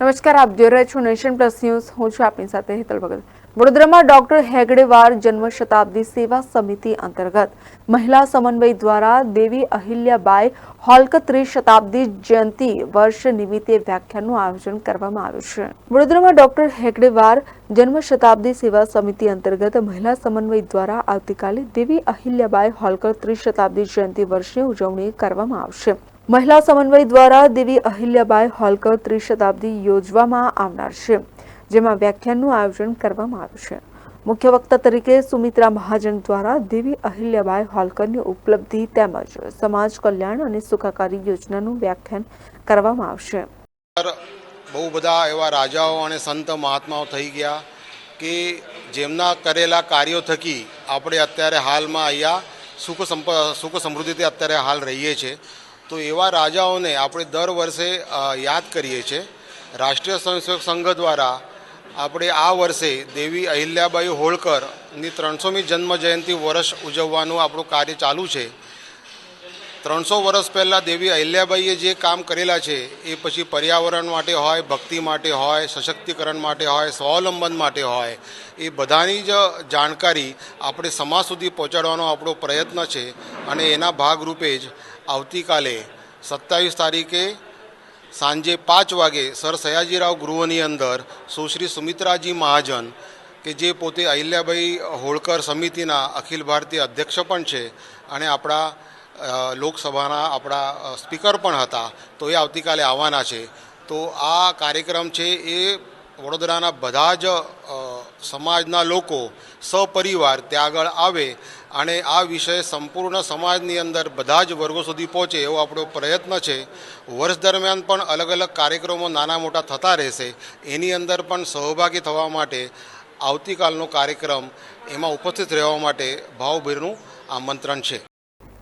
નમસ્કાર, આપ જોઈ રહ્યા છો નેશન પ્લસ ન્યૂઝ. હું છું આપની સાથે હેતલ ભગત. વડોદરામાં ડોક્ટર હેગડેવાર જન્મ શતાબ્દી સેવા સમિતિ અંતર્ગત મહિલા સમન્વય દ્વારા દેવી અહિલ્યાબાઈ હોલકત્રી ત્રિશતાબ્દી જયંતિ વર્ષ નિમિત્તે વ્યાખ્યાનનું આયોજન કરવામાં આવ્યું છે. વડોદરામાં ડોક્ટર હેગડેવાર જન્મ શતાબ્દી સેવા સમિતિ અંતર્ગત મહિલા સમન્વય દ્વારા આવતીકાલે દેવી અહિલ્યાબાઈ હોલકર ત્રિશતાબ્દી જયંતિ વર્ષની ઉજવણી કરવામાં આવશે. મહિલા સમન્વય દ્વારા દેવી અહિલ્યાબાઈ હોલકર ત્રિશતાબ્દી યોજવામાં આવનાર છે, જેમાં વ્યાખ્યાનનું આયોજન કરવામાં આવ્યું છે. મુખ્ય વક્તા તરીકે સુમિત્રા મહાજન દ્વારા દેવી અહિલ્યાબાઈ હોલકરની ઉપલબ્ધિ તેમજ સમાજ કલ્યાણ અને સુખાકારી યોજનાનું વ્યાખ્યાન કરવામાં આવશે. બહુ બધા એવા રાજાઓ અને સંત મહાત્માઓ થઈ ગયા કે જેમના કરેલા કાર્યો થકી આપણે અત્યારે હાલમાં અહીંયા સુખ સંપ, સુખ સમૃદ્ધિથી અત્યારે હાલ રહીએ છીએ. તો એવા રાજાઓને આપણે દર વર્ષે યાદ કરીએ છીએ. રાષ્ટ્રીય સ્વયંસેવક સંઘ દ્વારા આપણે આ વર્ષે દેવી અહિલ્યાબાઈ હોળકરની ત્રણસોમી જન્મ જયંતિ વર્ષ ઉજવવાનું આપણું કાર્ય ચાલુ છે. ત્રણસો વર્ષ પહેલાં દેવી અહિલ્યાબાઈએ જે કામ કરેલા છે, એ પછી પર્યાવરણ માટે હોય, ભક્તિ માટે હોય, સશક્તિકરણ માટે હોય, સ્વાવલંબન માટે હોય, એ બધાની જ જાણકારી આપણે સમાજ સુધી પહોંચાડવાનો આપણો પ્રયત્ન છે અને એના ભાગરૂપે જ આવતીકાલે સત્તાવીસ તારીખે સાંજે પાંચ વાગે સર સયાજીરાવ ગૃહની અંદર સુશ્રી સુમિત્રાજી મહાજન, કે જે પોતે અહિલ્યાબાઈ હોળકર સમિતિના અખિલ ભારતીય અધ્યક્ષ પણ છે અને આપણા લોકસભાના આપણા સ્પીકર પણ હતા, તો એ આવતીકાલે આવવાના છે. તો આ કાર્યક્રમ છે એ વડોદરાના બધા જ સમાજના લોકો, સપરિવાર ત્યાં આગળ આવે અને આ વિષય સંપૂર્ણ સમાજની અંદર બધા જ વર્ગો સુધી પહોંચે એવો આપણો પ્રયત્ન છે. વર્ષ દરમિયાન પણ અલગ અલગ કાર્યક્રમો નાના મોટા થતા રહેશે. એની અંદર પણ સહભાગી થવા માટે આવતીકાલનો કાર્યક્રમ એમાં ઉપસ્થિત રહેવા માટે ભાવભીરનું આમંત્રણ છે.